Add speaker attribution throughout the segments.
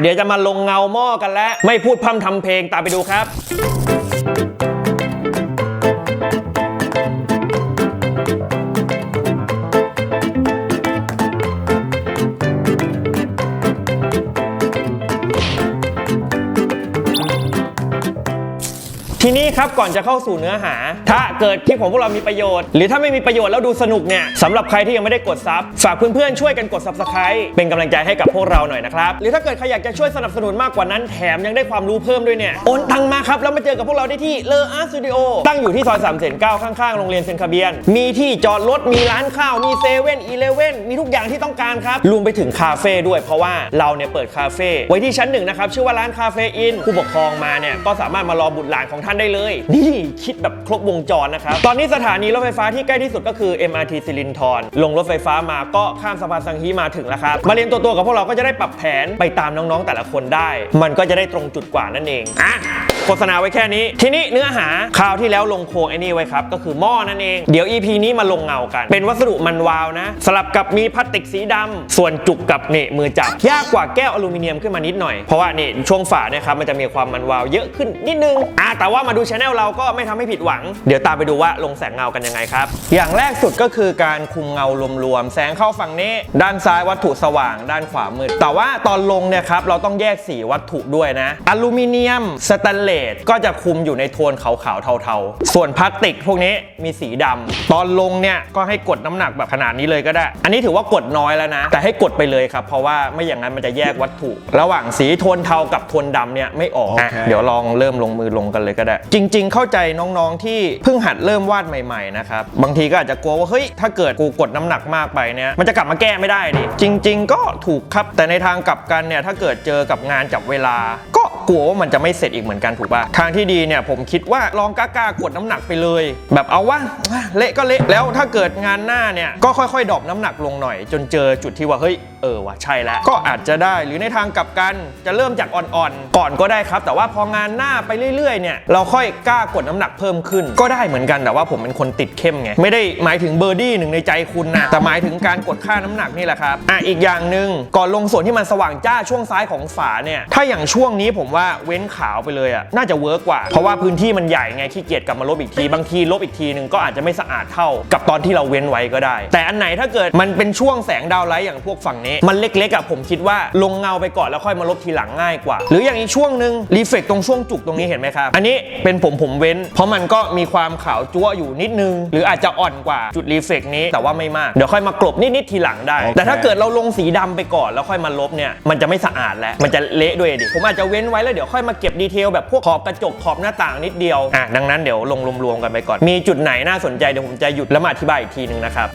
Speaker 1: เดี๋ยวจะมาลงเงาหม้อกันแล้ว ไม่พูดพร่ำทำเพลงตามไปดูครับ ทีนี้ครับก่อนจะเข้าสู่เนื้อหา ถ้าเกิดคลิปของพวกเรามีประโยชน์ หรือถ้าไม่มีประโยชน์แล้วดูสนุกเนี่ยสำหรับใครที่ยังไม่ได้กดซับฝากเพื่อนๆช่วยกันกด subscribe เป็นกำลังใจให้กับพวกเราหน่อยนะครับหรือถ้าเกิดใครอยากจะช่วยสนับสนุนมากกว่านั้นแถมยังได้ความรู้เพิ่มด้วยเนี่ยโอนตังมาครับแล้วมาเจอกับพวกเราได้ที่เลออาร์สตูดิโอตั้งอยู่ที่ซอย3ามเซนเก้าข้างๆโรงเรียนเซนคาเบียน มีที่จอดรถมีร้านข้าวมีเซเว่นอีเลเว่นมีทุกอย่างที่ต้องการครับรวมไปถึงคาเฟ่ด้วยเพราะว่าเราเนี่ยเปิดคาเฟ่ไว้ที่ชั้นหนึ่งนะครับชื่อว่าร้านคาเฟ่อินผู้ปกครองมาเนี่ยก็สามารถมารอบุตรหลานของท่านได้เลยนี่คิดแบบครบวงจรนะครับ ตอนนี้สถานีรถไฟฟ้าที่ใกล้ที่สุดก็คือ MRT สิรินธรลงรถไฟฟ้ามาก็ข้ามสะพานสังฮีมาถึงแล้วครับ มาเรียนตัวตัวกับพวกเราก็จะได้ปรับแผนไปตามน้องๆแต่ละคนได้ มันก็จะได้ตรงจุดกว่านั่นเองอะ โฆษณาไว้แค่นี้ ทีนี้เนื้อหาคราวที่แล้วลงโครงไอ้นี่ไว้ครับ ก็คือหม้อนั่นเอง เดี๋ยว EP นี้มาลงเงากัน เป็นวัสดุมันวาวนะ สลับกับมีพลาสติกสีดำส่วนจุกกับเนี่มือจับ ยากกว่าแก้วอลูมิเนียมขึ้นมานิดหน่อย เพราะว่านี่ช่วงฝาเนี่ยครับมันจะมีความมันวาวเยอะขึ้นนิดนึงอะแต่ว่ามาดูช anel เราก็ไม่ทำให้ผิดหวัง เดี๋ยวตามไปดูว่าลงแสงเงากันยังไงครับ อย่างแรกสุดก็คือการคุมเงารวมๆแสงเข้าฝั่งนี้ด้านซ้ายวัตถุสว่าง ด้านขวามืดแต่ว่าตอนลงเนี่ยครับเราต้องแยกสีวัตถุด้วยนะอลูมิเนียมสแตนเลสก็จะคุมอยู่ในโทนขาวๆเทาๆ ส่วนพลาสติกพวกนี้มีสีดำตอนลงเนี่ยก็ให้กดน้ำหนักแบบขนาดนี้เลยก็ได้ อันนี้ถือว่ากดน้อยแล้วนะ แต่ให้กดไปเลยครับเพราะว่าไม่อย่างนั้นมันจะแยกวัตถุ ระหว่างสีโทนเทากับโทนดำเนี่ยไม่ออกอะ
Speaker 2: โอเค
Speaker 1: เดี๋ยวลองเริ่มลงมือลงกันเลยก็ได้ จริง ๆ เข้าใจน้องๆที่เพิ่งหัดเริ่มวาดใหม่ๆนะครับบางทีก็อาจจะกลัวว่าเฮ้ยถ้าเกิดกูกดน้ำหนักมากไปเนี่ยมันจะกลับมาแก้ไม่ได้ดิจริง ๆ ก็ถูกครับแต่ในทางกลับกันเนี่ยถ้าเกิดเจอกับงานจับเวลาก็ กลัวว่ามันจะไม่เสร็จอีกเหมือนกันถูกป่ะทางที่ดีเนี่ยผมคิดว่าลองกล้าๆกดน้ำหนักไปเลย แบบเอาว่าเละก็เละแล้วถ้าเกิดงานหน้าเนี่ยก็ค่อยๆดรอปน้ำหนักลงหน่อย จนเจอจุดที่ว่าเฮ้ยเออว่ะใช่แล้วก็อาจจะได้หรือในทางกลับกันจะเริ่มจากอ่อนๆ ก่อนก็ได้ครับ แต่ว่าพองานหน้าไปเรื่อยๆเนี่ยเราค่อยกล้ากดน้ำหนักเพิ่มขึ้น ก็ได้เหมือนกันแต่ว่าผมเป็นคนติดเข้มไงไม่ได้หมายถึงเบอร์ดี้หนึ่งในใจคุณนะแต่หมายถึงการกดค่าน้ำหนักนี่แหละครับอะอีกอย่างหนึ่งก่อนลงส่วนที่มันสว่างจ้าช่วงซ้ายของฝาเนี่ยถ้าอย่างช่วงนี้ผมว่าเว้นขาวไปเลยอะน่าจะเวิร์กกว่า เพราะว่าพื้นที่มันใหญ่ไงขี้เกียจกลับมาลบอีกที บางทีลบอีกทีหนึ่งก็อาจจะไม่สะอาดเท่ากับตอนที่เราเว้นไว้ก็ได้ แต่อันไหนถ้าเกิดมันเป็นช่วงแสงดาวไลท์อย่างพวกฝั่งนี้ มันเล็กๆอะผมคิดว่าลงเงาไปก่อนแล้วค่อยมาลบทีหลังง่ายกว่า หรืออย่างอีกช่วงหนึ่งรีเฟกตรงช่วงจุกตรงนี้เห็นไหมครับอันนี้เป็นผมผมเว้น เพราะมันก็มีความขาวจั๊วอยู่นิดนึง หรืออาจจะอ่อนกว่าจุดรีเฟกนี้แต่ว่าไม่มากเดี๋ยวค่อยมากลบนิดๆทีหลังได้
Speaker 2: โอเค
Speaker 1: แต่ถ้าเกิดเราลงสีดำไปก่อนแล้วค่อยมาลบเนี่ยมันจะไม่สะอาดแล้วมันจะเละด้วยดิผมอาจจะเว้นไว้แล้วเดี๋ยวค่อยมาเก็บดีเทลแบบพวกขอบกระจกขอบหน้าต่างนิดเดียวอะดังนั้นเดี๋ยวลงรวมๆกันไปก่อน มีจุดไหนน่าสนใจเดี๋ยวผมจะหยุดแล้วมาอธิบายอีกทีนึงนะครับ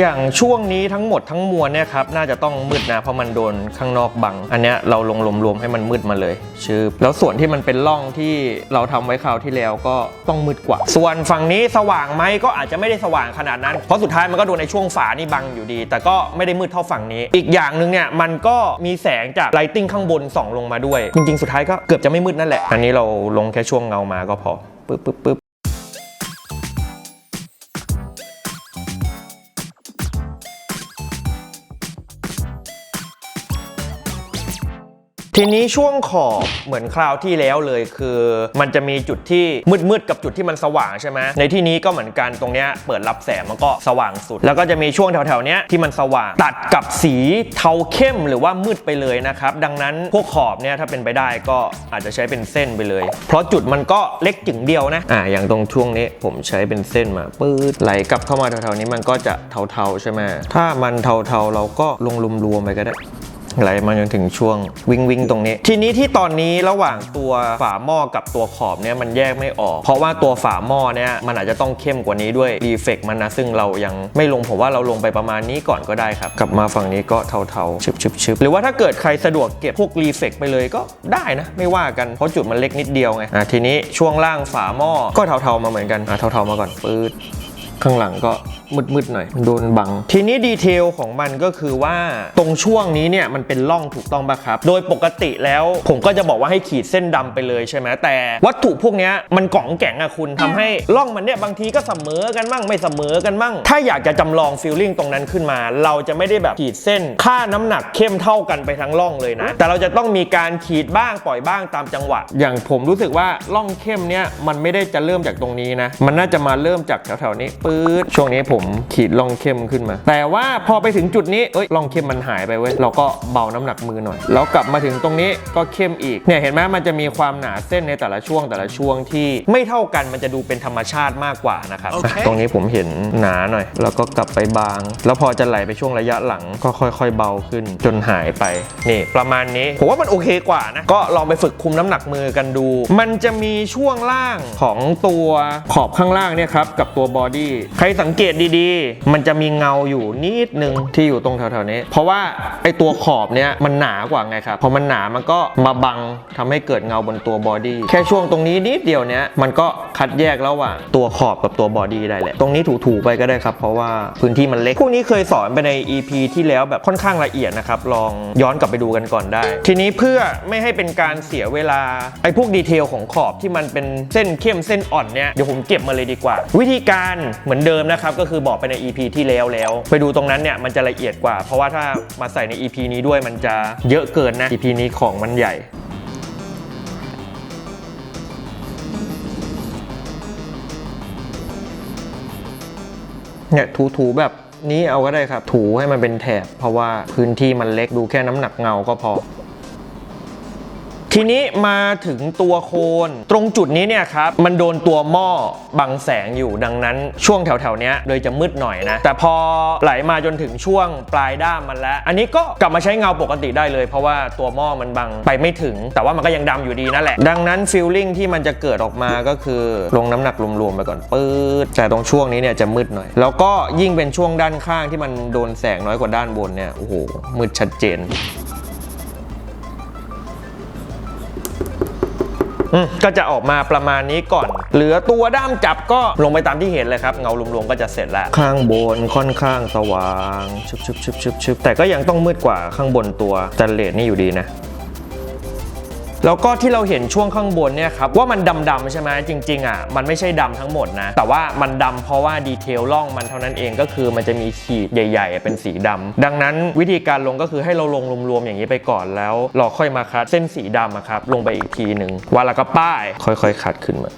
Speaker 1: อย่างช่วงนี้ทั้งหมดทั้งมวลเนี่ยครับน่าจะต้องมืดนะเพราะมันโดนข้างนอกบัง อันเนี้ยเราลงรวมๆให้มันมืดมาเลยชืบแล้วส่วนที่มันเป็นร่องที่เราทำไว้คราวที่แล้วก็ต้องมืดกว่า ส่วนฝั่งนี้สว่างไหมก็อาจจะไม่ได้สว่างขนาดนั้น เพราะสุดท้ายมันก็โดนในช่วงฝานี่บังอยู่ดี แต่ก็ไม่ได้มืดเท่าฝั่งนี้ อีกอย่างหนึ่งเนี่ยมันก็มีแสงจากไลติ้งข้างบนส่องลงมาด้วย จริงๆ สุดท้ายก็เกือบจะไม่มืดนั่นแหละ อันนี้เราลงแค่ช่วงเงามาก็พอปึ๊บปึ๊บปึ๊บ ทีนี้ช่วงขอบเหมือนคราวที่แล้วเลยคือ มันจะมีจุดที่มืดๆกับจุดที่มันสว่างใช่ไหมในที่นี้ก็เหมือนกันตรงเนี้ยเปิดรับแสงมันก็สว่างสุด แล้วก็จะมีช่วงแถวๆเนี้ยที่มันสว่าง ตัดกับสีเทาเข้มหรือว่ามืดไปเลยนะครับ ดังนั้นพวกขอบเนี่ยถ้าเป็นไปได้ก็อาจจะใช้เป็นเส้นไปเลย เพราะจุดมันก็เล็กจึงเดียวนะอ่าอย่างตรงช่วงนี้ผมใช้เป็นเส้นมาปื๊ดไหลกลับเข้ามาแถวๆนี้มันก็จะเทาๆใช่ไหมถ้ามันเทาๆเราก็ลงรวมๆไปก็ได้ ไหลมาจนถึงช่วงวิ่งวิ่งตรงนี้ ทีนี้ที่ตอนนี้ระหว่างตัวฝาหม้อกับตัวขอบเนี่ยมันแยกไม่ออก เพราะว่าตัวฝาหม้อเนี่ยมันอาจจะต้องเข้มกว่านี้ด้วยรีเฟกมันนะซึ่งเรายังไม่ลงผมว่าเราลงไปประมาณนี้ก่อนก็ได้ครับ กลับมาฝั่งนี้ก็เทาๆชึบชึบชึบหรือว่าถ้าเกิดใครสะดวกเก็บพวกรีเฟกไปเลยก็ได้นะไม่ว่ากันเพราะจุดมันเล็กนิดเดียวไงอะทีนี้ช่วงล่างฝาหม้อก็เทาๆมาเหมือนกันอะเทาๆมาก่อนปื๊ดข้างหลังก็มืดๆหน่อยโดนบัง ทีนี้ดีเทลของมันก็คือว่าตรงช่วงนี้เนี่ยมันเป็นร่องถูกต้องปะครับ โดยปกติแล้วผมก็จะบอกว่าให้ขีดเส้นดำไปเลยใช่ไหมแต่ วัตถุพวกนี้มันกล่องแก่งอะคุณทำให้ร่องมันเนี่ยบางทีก็เสมอกันมั่งไม่เสมอกันมั่ง ถ้าอยากจะจำลองฟีลลิ่งตรงนั้นขึ้นมา เราจะไม่ได้แบบขีดเส้น ค่าน้ำหนักเข้มเท่ากันไปทั้งร่องเลยนะ แต่เราจะต้องมีการขีดบ้างปล่อยบ้างตามจังหวะ อย่างผมรู้สึกว่าร่องเข้มเนี่ยมันไม่ได้จะเริ่มจากตรงนี้นะ มันน่าจะมาเริ่มจากแถวๆนี้ปื๊ดช่วงนี้ผมขีดร่องเข้มขึ้นมา แต่ว่าพอไปถึงจุดนี้เอ้ยร่องเข้มมันหายไปเว้ยเราก็เบาน้ำหนักมือหน่อย แล้วกลับมาถึงตรงนี้ก็เข้มอีกเนี่ยเห็นไหมมันจะมีความหนาเส้นในแต่ละช่วงแต่ละช่วงที่ไม่เท่ากันมันจะดูเป็นธรรมชาติมากกว่านะครับ
Speaker 2: โอเค
Speaker 1: ตรงนี้ผมเห็นหนาหน่อย แล้วก็กลับไปบาง แล้วพอจะไหลไปช่วงระยะหลังก็ค่อย ๆ เบาขึ้นจนหายไปนี่ประมาณนี้ผมว่ามันโอเคกว่านะก็ลองไปฝึกคุมน้ำหนักมือกันดู มันจะมีช่วงล่างของตัวขอบข้างล่างเนี่ยครับกับตัวบอดี้ใครสังเกตดีๆ มันจะมีเงาอยู่นิดนึงที่อยู่ตรงแถวๆนี้ เพราะว่าไอตัวขอบเนี่ยมันหนากว่าไงครับพอมันหนามันก็มาบังทำให้เกิดเงาบนตัวบอดี้แค่ช่วงตรงนี้นิดเดียวเนี้ยมันก็คัดแยกระหว่างตัวขอบกับตัวบอดี้ได้แหละตรงนี้ถูๆไปก็ได้ครับ เพราะว่าพื้นที่มันเล็กพวกนี้เคยสอนไปใน EP ที่แล้วแบบค่อนข้างละเอียดนะครับลองย้อนกลับไปดูกันก่อนได้ ทีนี้เพื่อไม่ให้เป็นการเสียเวลาไอ้พวกดีเทลของขอบที่มันเป็นเส้นเข้มเส้นอ่อนเนี่ยเดี๋ยวผมเก็บมาเลยดีกว่า วิธีการเหมือนเดิมนะครับก็คือือบอกไปใน EP ที่แล้วแล้วไปดูตรงนั้นเนี่ยมันจะละเอียดกว่า เพราะว่าถ้ามาใส่ใน EP นี้ด้วยมันจะเยอะเกินนะ EP นี้ของมันใหญ่เนี่ยถูๆแบบนี้เอาก็ได้ครับ ถูให้มันเป็นแถบ เพราะว่าพื้นที่มันเล็กดูแค่น้ำหนักเงาก็พอ ทีนี้มาถึงตัวโคน ตรงจุดนี้เนี่ยครับ มันโดนตัวหม้อบังแสงอยู่ดังนั้นช่วงแถวๆนี้ยโดยจะมืดหน่อยนะ แต่พอไหลมาจนถึงช่วงปลายด้ามมันแล้ว อันนี้ก็กลับมาใช้เงาปกติได้เลย เพราะว่าตัวหม้อมันบังไปไม่ถึง แต่ว่ามันก็ยังดำอยู่ดีนั่นแหละ ดังนั้นฟีลลิ่งที่มันจะเกิดออกมาก็คือลงน้ำหนักรวมๆไปก่อนปื๊ดแต่ตรงช่วงนี้เนี่ยจะมืดหน่อย แล้วก็ยิ่งเป็นช่วงด้านข้างที่มันโดนแสงน้อยกว่าด้านบนเนี่ยโอ้โหมืดชัดเจน ก็จะออกมาประมาณนี้ก่อน เหลือตัวด้ามจับก็ลงไปตามที่เห็นเลยครับ เงารวมๆก็จะเสร็จแล้ว ข้างบนค่อนข้างสว่างชุบๆๆๆแต่ก็ยังต้องมืดกว่าข้างบนตัวจันเลดนี่อยู่ดีนะ แล้วก็ที่เราเห็นช่วงข้างบนเนี่ยครับว่ามันดำๆใช่ไหมจริงๆอะมันไม่ใช่ดำทั้งหมดนะ แต่ว่ามันดำเพราะว่าดีเทลล่องมันเท่านั้นเองก็คือมันจะมีขีดใหญ่ ๆ เป็นสีดำดังนั้นวิธีการลงก็คือให้เราลงรวมๆอย่างนี้ไปก่อนแล้วเราค่อยมาคัดเส้นสีดำครับลงไปอีกทีหนึ่งวาแล้วก็ป้าย ค่อยๆคัดขึ้นมา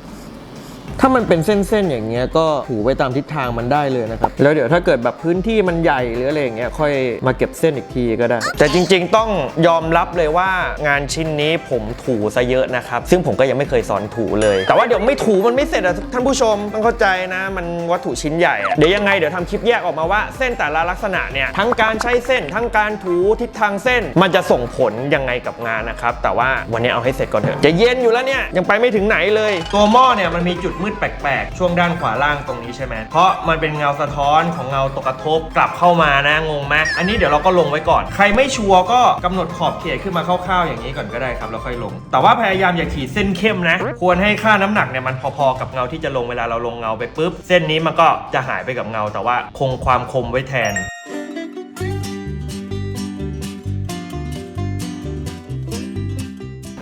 Speaker 1: ถ้ามันเป็นเส้นๆอย่างเงี้ยก็ถูไปตามทิศทางมันได้เลยนะครับ แล้วเดี๋ยวถ้าเกิดแบบพื้นที่มันใหญ่หรืออะไรอย่างเงี้ยค่อยมาเก็บเส้นอีกทีก็ได้ แต่จริง ๆ ต้องยอมรับเลยว่างานชิ้นนี้ผมถูซะเยอะนะครับ ซึ่งผมก็ยังไม่เคยสอนถูเลย แต่ว่าเดี๋ยวไม่ถูมันไม่เสร็จอะท่านผู้ชมต้องเข้าใจนะมันวัตถุชิ้นใหญ่อะเดี๋ยวยังไงเดี๋ยวทำคลิปแยกออกมาว่าเส้นแต่ละลักษณะเนี่ยทั้งการใช้เส้นทั้งการถูทิศทางเส้น มันจะส่งผลยังไงกับงานนะครับแต่ว่าวันนี้เอาให้เสร็จก่อนเถอะจะเย็นอยู่แล้วเนี่ยยังไปไม่ถึงไหนเลย ตัวหม้อเนี่ยมันมีจุดมืดแปลกๆ ช่วงด้านขวาล่างตรงนี้ใช่ไหมเพราะมันเป็นเงาสะท้อนของเงาตกกระทบกลับเข้ามานะงงไหมอันนี้เดี๋ยวเราก็ลงไว้ก่อน ใครไม่ชัวร์ก็กำหนดขอบเขตขึ้นมาคร่าวๆอย่างนี้ก่อนก็ได้ครับแล้วค่อยลง แต่ว่าพยายามอย่าขีดเส้นเข้มนะ ควรให้ค่าน้ำหนักเนี่ยมันพอๆกับเงาที่จะลงเวลาเราลงเงาไปปุ๊บ เส้นนี้มันก็จะหายไปกับเงา แต่ว่าคงความคมไว้แทน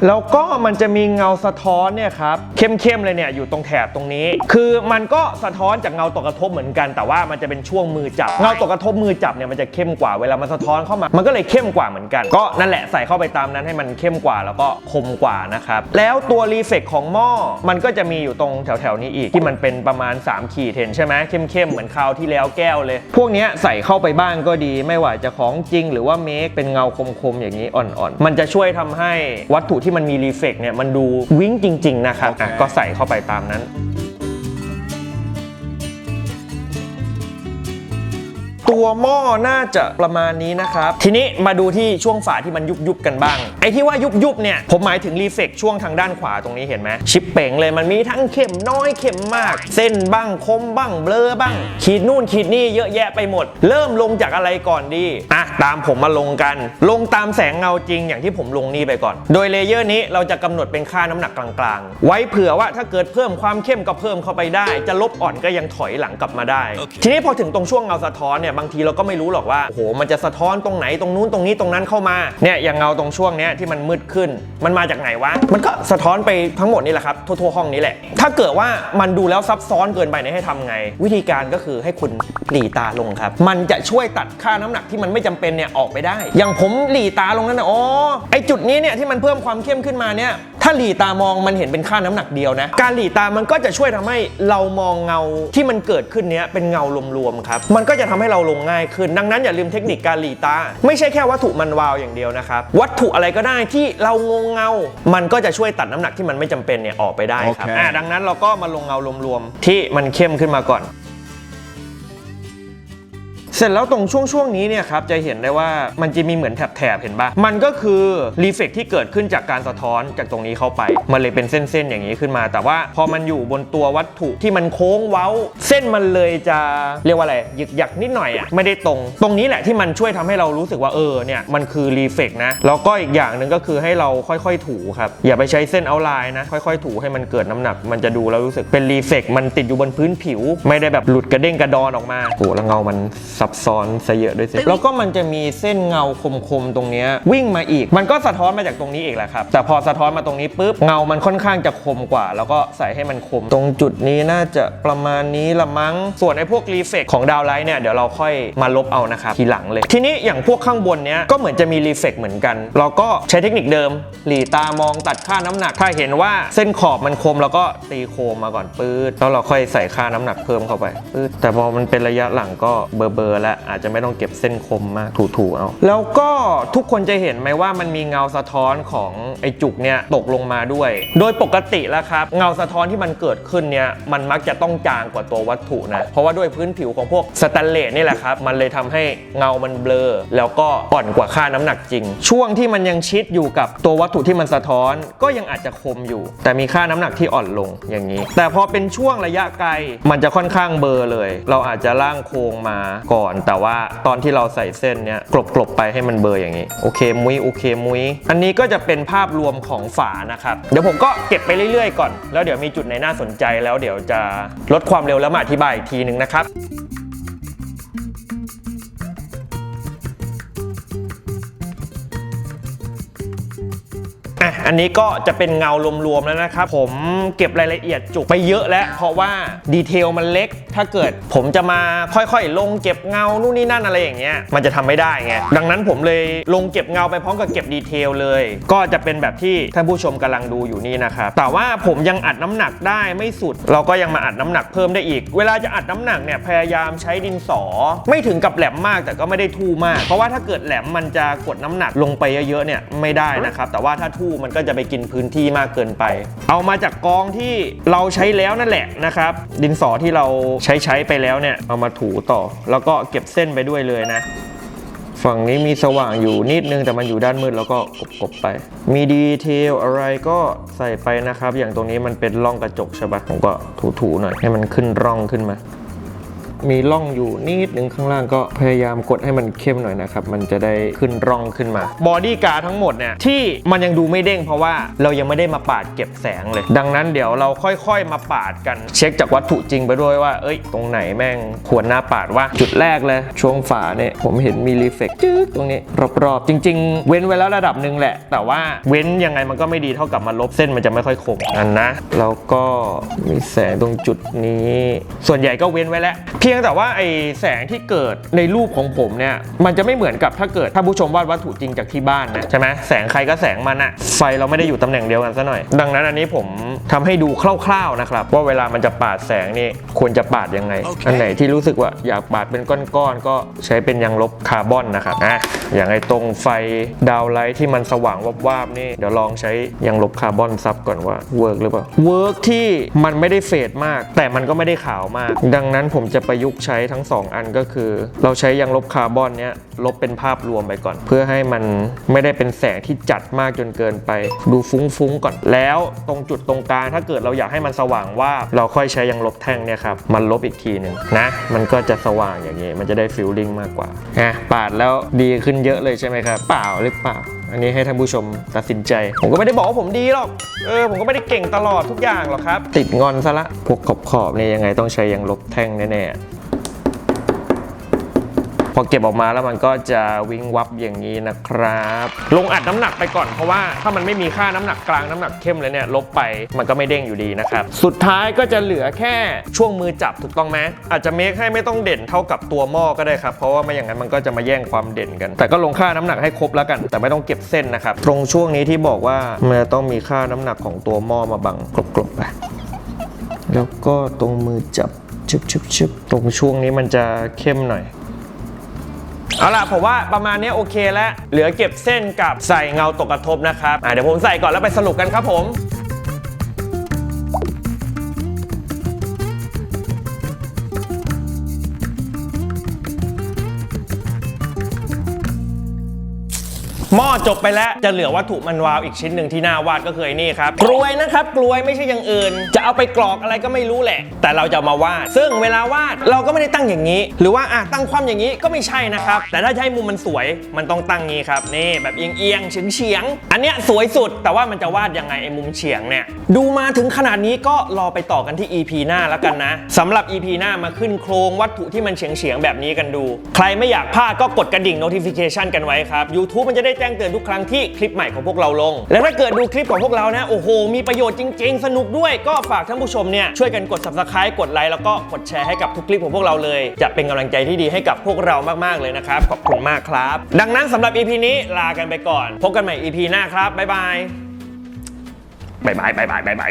Speaker 1: แล้วก็มันจะมีเงาสะท้อนเนี่ยครับเข้มๆเลยเนี่ยอยู่ตรงแถบตรงนี้ คือมันก็สะท้อนจากเงาตกกระทบเหมือนกัน แต่ว่ามันจะเป็นช่วงมือจับเงาตกกระทบมือจับเนี่ยมันจะเข้มกว่าเวลามันสะท้อนเข้ามา มันก็เลยเข้มกว่าเหมือนกัน ก็นั่นแหละใส่เข้าไปตามนั้นให้มันเข้มกว่าแล้วก็คมกว่านะครับแล้วตัวรีเฟกของหม้อมันก็จะมีอยู่ตรงแถวๆนี้อีกที่มันเป็นประมาณ 3 ขีดเห็นใช่ไหมเข้มๆเหมือนคราวที่แล้วแก้วเลย พวกนี้ใส่เข้าไปบ้างก็ดี ไม่ว่าจะของจริง หรือว่าเมคเป็นเงาคมๆอย่างนี้อ่อนๆ มันจะช่วยทำให้วัตถุที่มันมีรีเฟกเนี่ยมันดูวิ้งจริง ๆ นะครับอะก็ใส่เข้าไปตามนั้น ตัวหม้อน่าจะประมาณนี้นะครับ ทีนี้มาดูที่ช่วงฝาที่มันยุบยุบๆกันบ้าง ไอ้ที่ว่ายุบยุบๆเนี่ยผมหมายถึงรีเฟกช่วงทางด้านขวาตรงนี้เห็นไหมชิปเป่งเลยมันมีทั้งเข็มน้อยเข็มมาก เส้นบ้างคมบ้างเบลอบ้าง ขีดนู่นขีดนี่เยอะแยะไปหมด เริ่มลงจากอะไรก่อนดีอะตามผมมาลงกัน ลงตามแสงเงาจริงอย่างที่ผมลงนี่ไปก่อน โดยเลเยอร์นี้เราจะกำหนดเป็นค่าน้ำหนักกลางๆ ไว้เผื่อว่าถ้าเกิดเพิ่มความเข้มก็เพิ่มเข้าไปได้ จะลบอ่อนก็ยังถอยหลังกลับมาได้ ทีนี้พอถึงตรงช่วงเงาสะท้อนเนี่ยบางทีเราก็ไม่รู้หรอกว่าโอ้โหมันจะสะท้อนตรงไหนตรงนู้นตรงนี้ตรงนั้นเข้ามาเนี่ยอย่างเงาตรงช่วงเนี้ยที่มันมืดขึ้น มันมาจากไหนวะมันก็สะท้อนไปทั้งหมดนี่แหละครับทั่วๆห้องนี้แหละ ถ้าเกิดว่ามันดูแล้วซับซ้อนเกินไปเนี่ยให้ทำไง วิธีการก็คือให้คุณหลีตาลงครับ มันจะช่วยตัดค่าน้ำหนักที่มันไม่จำเป็นเนี่ยออกไปได้ อย่างผมหลีตาลงนั่นนะอ๋อไอจุดนี้เนี่ยที่มันเพิ่มความเข้มขึ้นมาเนี่ย ถ้าหลีตามองมันเห็นเป็นค่าน้ำหนักเดียวนะ การหลีตามันก็จะช่วยทำให้เรามองเงาที่มันเกิดขึ้นเนี้ยเป็นเงารวมๆครับ มันก็จะทำให้เราลงง่ายขึ้น ดังนั้นอย่าลืมเทคนิคการหลีตา ไม่ใช่แค่วัตถุมันวาวอย่างเดียวนะครับ วัตถุอะไรก็ได้ที่เรางงเงา มันก็จะช่วยตัดน้ำหนักที่มันไม่จำเป็นเนี่ยออกไปได้ครับ
Speaker 2: โอเค
Speaker 1: อ่าดังนั้นเราก็มาลงเงารวมๆที่มันเข้มขึ้นมาก่อน เสร็จแล้วตรงช่วงช่วงนี้เนี่ยครับจะเห็นได้ว่ามันจะมีเหมือนแถบๆเห็นปะมันก็คือรีเฟกที่เกิดขึ้นจากการสะท้อนจากตรงนี้เข้าไป มันเลยเป็นเส้นๆอย่างนี้ขึ้นมา แต่ว่าพอมันอยู่บนตัววัตถุที่มันโค้งเว้า เส้นมันเลยจะเรียกว่าอะไรหยึกหยักนิดหน่อยอะไม่ได้ตรง ตรงนี้แหละที่มันช่วยทำให้เรารู้สึกว่าเออเนี่ยมันคือรีเฟกนะแล้วก็อีกอย่างหนึ่งก็คือให้เราค่อยๆถูครับอย่าไปใช้เส้นเอาไลน์นะค่อยๆ ถูให้มันเกิดน้ำหนัก มันจะดูแล้วรู้สึกเป็นรีเฟกมันติดอยู่บนพื้นผิว ไม่ได้แบบหลุดกระเด้งกระดอนออกมาโอ้แล้วเงามันซับซ้อนซะเยอะด้วยสิแล้วก็มันจะมีเส้นเงาคมๆตรงเนี้ยวิ่งมาอีก มันก็สะท้อนมาจากตรงนี้อีกแหละครับ แต่พอสะท้อนมาตรงนี้ปุ๊บเงามันค่อนข้างจะคมกว่า แล้วก็ใส่ให้มันคม ตรงจุดนี้น่าจะประมาณนี้ละมั้งส่วนไอ้พวกรีเฟกของดาวไลท์เนี่ยเดี๋ยวเราค่อยมาลบเอานะครับทีหลังเลย ทีนี้อย่างพวกข้างบนเนี้ยก็เหมือนจะมีรีเฟกเหมือนกันเราก็ใช้เทคนิคเดิม หลีตามองตัดค่าน้ำหนัก ถ้าเห็นว่าเส้นขอบมันคมเราก็ตีโคมมาก่อนปื๊ดแล้วเราค่อยใส่ค่าน้ำหนักเพิ่มเข้าไปปื๊ดแต่พอมันเป็นระยะหลังก็เบอร์เบอร์ๆแล้วอาจจะไม่ต้องเก็บเส้นคมมากถูๆเอา แล้วก็ทุกคนจะเห็นไหมว่ามันมีเงาสะท้อนของไอ้จุกเนี่ยตกลงมาด้วย โดยปกติแล้วครับเงาสะท้อนที่มันเกิดขึ้นเนี่ยมันมักจะต้องจางกว่าตัววัตถุนะเพราะว่าด้วยพื้นผิวของพวกสแตนเลสนี่แหละครับมันเลยทำให้เงามันเบลอ แล้วก็อ่อนกว่าค่าน้ำหนักจริง ช่วงที่มันยังชิดอยู่กับตัววัตถุที่มันสะท้อน ก็ยังอาจจะคมอยู่ แต่มีค่าน้ำหนักที่อ่อนลงอย่างนี้ แต่พอเป็นช่วงระยะไกลมันจะค่อนข้างเบลอเลย เราอาจจะล่างโครงมาก่อนแต่ว่าตอนที่เราใส่เส้นเนี้ยกลบๆไปให้มันเบลออย่างนี้ โอเคมุ้ยโอเคมุ้ยอันนี้ก็จะเป็นภาพรวมของฝานะครับเดี๋ยวผมก็เก็บไปเรื่อยๆก่อน แล้วเดี๋ยวมีจุดไหนน่าสนใจแล้วเดี๋ยวจะลดความเร็วแล้วมาอธิบายอีกทีหนึ่งนะครับ อันนี้ก็จะเป็นเงารวมๆแล้วนะครับ ผมเก็บรายละเอียดจุกไปเยอะแล้ว เพราะว่าดีเทลมันเล็ก ถ้าเกิดผมจะมาค่อยๆ ลงเก็บเงานู่นนี่นั่นอะไรอย่างเงี้ยมันจะทำไม่ได้ไงดังนั้นผมเลยลงเก็บเงาไปพร้อมกับเก็บดีเทลเลย ก็จะเป็นแบบที่ท่านผู้ชมกำลังดูอยู่นี่นะครับแต่ว่าผมยังอัดน้ำหนักได้ไม่สุด เราก็ยังมาอัดน้ำหนักเพิ่มได้อีก เวลาจะอัดน้ำหนักเนี่ยพยายามใช้ดินสอ ไม่ถึงกับแหลมมากแต่ก็ไม่ได้ทู่มาก เพราะว่าถ้าเกิดแหลมมันจะกดน้ำหนักลงไปเยอะๆเนี่ยไม่ได้นะครับแต่ว่าถ้าทู่มันก็จะไปกินพื้นที่มากเกินไป เอามาจากกองที่เราใช้แล้วนั่นแหละนะครับ ดินสอที่เราใช้ใช้ไปแล้วเนี่ยเอามาถูต่อ แล้วก็เก็บเส้นไปด้วยเลยนะฝั่งนี้มีสว่างอยู่นิดนึงแต่มันอยู่ด้านมืดแล้วก็กบๆไป มีดีเทลอะไรก็ใส่ไปนะครับ อย่างตรงนี้มันเป็นร่องกระจกใช่ปะผมก็ถูๆหน่อยให้มันขึ้นร่องขึ้นมา มีร่องอยู่นิดนึงข้างล่างก็พยายามกดให้มันเข้มหน่อยนะครับ มันจะได้ขึ้นร่องขึ้นมา บอดี้การ์ทั้งหมดเนี่ยที่มันยังดูไม่เด้งเพราะว่าเรายังไม่ได้มาปาดเก็บแสงเลย ดังนั้นเดี๋ยวเราค่อยๆมาปาดกันเช็คจากวัตถุจริงไปด้วยว่า เอ้ย ตรงไหนแม่งควรหน้าปาดว่าจุดแรกเลยช่วงฝาเนี่ยผมเห็นมีรีเฟกจึ๊กตรงนี้รอบๆ จริง ๆ เว้นไว้แล้วระดับหนึ่งแหละ แต่ว่าเว้นยังไงมันก็ไม่ดีเท่ากับมาลบเส้นมันจะไม่ค่อยคมอันนะแล้วก็มีแสงตรงจุดนี้ ส่วนใหญ่ก็เว้นไว้แล้วพียงแต่ว่าไอแสงที่เกิดในรูปของผมเนี่ยมันจะไม่เหมือนกับถ้าเกิดถ้าผู้ชมวาดวัตถุจริงจากที่บ้านนะใช่ไหมแสงใครก็แสงมันอะไฟเราไม่ได้อยู่ตำแหน่งเดียวกันซะหน่อย ดังนั้นอันนี้ผมทำให้ดูคร่าวๆนะครับว่าเวลามันจะปาดแสงนี่ควรจะปาดยังไงอันไหนที่รู้สึกว่าอยากปาดเป็นก้อนๆก็ใช้เป็นยางลบคาร์บอนนะครับอะอย่างไอตรงไฟดาวไลท์ที่มันสว่างวาบๆนี่เดี๋ยวลองใช้ยางลบคาร์บอนซับก่อนว่าเวิร์กหรือเปล่าเวิร์กที่มันไม่ได้เฟดมาก แต่มันก็ไม่ได้ขาวมาก ดังนั้นผมจะประยุกต์ใช้ทั้ง 2 อันก็คือ เราใช้ยางลบคาร์บอนเนี้ยลบเป็นภาพรวมไปก่อน เพื่อให้มันไม่ได้เป็นแสงที่จัดมากจนเกินไป ดูฟุ้งๆก่อนแล้วตรงจุดตรงกลางถ้าเกิดเราอยากให้มันสว่างว่าเราค่อยใช้ยางลบแท่งเนี่ยครับมันลบอีกทีหนึ่งนะมันก็จะสว่างอย่างนี้มันจะได้ฟิลลิ่งมากกว่านะปาดแล้วดีขึ้นเยอะเลยใช่ไหมครับ เปล่าหรือเปล่าอันนี้ให้ท่านผู้ชมตัดสินใจ ผมก็ไม่ได้บอกว่าผมดีหรอก เออ ผมก็ไม่ได้เก่งตลอดทุกอย่างหรอกครับ ติดงอนซะละ พวกขอบขอบๆเนี่ยยังไงต้องใช้ยางลบแท่งแน่ๆ พอเก็บออกมาแล้วมันก็จะวิงวับอย่างนี้นะครับ ลงอัดน้ำหนักไปก่อนเพราะว่าถ้ามันไม่มีค่าน้ำหนักกลางน้ำหนักเข้มเลยเนี่ยลบไปมันก็ไม่เด้งอยู่ดีนะครับ สุดท้ายก็จะเหลือแค่ช่วงมือจับถูกต้องไหมอาจจะเมคให้ไม่ต้องเด่นเท่ากับตัวหม้อก็ได้ครับ เพราะว่าไม่อย่างนั้นมันก็จะมาแย่งความเด่นกัน แต่ก็ลงค่าน้ำหนักให้ครบแล้วกัน แต่ไม่ต้องเก็บเส้นนะครับ ตรงช่วงนี้ที่บอกว่ามันจะต้องมีค่าน้ำหนักของตัวหม้อมาบังกลบๆไปแล้วก็ตรงมือจับชึบชึบชึบตรงช่วงนี้มันจะเข้มหน่อย เอาล่ะผมว่าประมาณนี้โอเคแล้ว เหลือเก็บเส้นกับใส่เงาตกกระทบนะครับอะเดี๋ยวผมใส่ก่อนแล้วไปสรุปกันครับผม หม้อจบไปแล้วจะเหลือวัตถุมันวาวอีกชิ้นหนึ่งที่น้าวาดก็คือไอ้นี่ครับกลวยนะครับกลวยไม่ใช่อย่างอื่น จะเอาไปกรอกอะไรก็ไม่รู้แหละ แต่เราจะามาวาด ซึ่งเวลาวาดเราก็ไม่ได้ตั้งอย่างนี้ หรือว่าอะตั้งความอย่างนี้ก็ไม่ใช่นะครับ แต่ถ้าจะให้มุมมันสวยมันต้องตั้งงี้ครับนี่แบบเอียงเอียงๆเฉียงเฉียงๆอันเนี้ยสวยสุด แต่ว่ามันจะวาดยังไงไอ้มุมเฉียงเนี่ยดูมาถึงขนาดนี้ก็รอไปต่อกันที่ EP หน้าแล้วกันนะสำหรับ EP หน้ามาขึ้นโครงวัตถุที่มันเฉียงเฉียงๆแบบนี้กันดู ใครไม่อยากพลาดก็กดกระดิ่ง notification กันไว้ครับ YouTube มันจะได้แจ้ง้งเตือนทุกครั้งที่คลิปใหม่ของพวกเราลง และถ้าเกิดดูคลิปของพวกเรานะ โอ้โห มีประโยชน์จริง ๆ สนุกด้วย ก็ฝากท่านผู้ชมเนี่ยช่วยกันกด subscribe กดไลค์แล้วก็กดแชร์ให้กับทุกคลิปของพวกเราเลย จะเป็นกำลังใจที่ดีให้กับพวกเรามากๆเลยนะครับ ขอบคุณมากครับ ดังนั้นสำหรับ EP นี้ลากันไปก่อน พบกันใหม่ EP หน้าครับบ๊ายบายบ๊ายบายบ๊ายบายบ๊ายบาย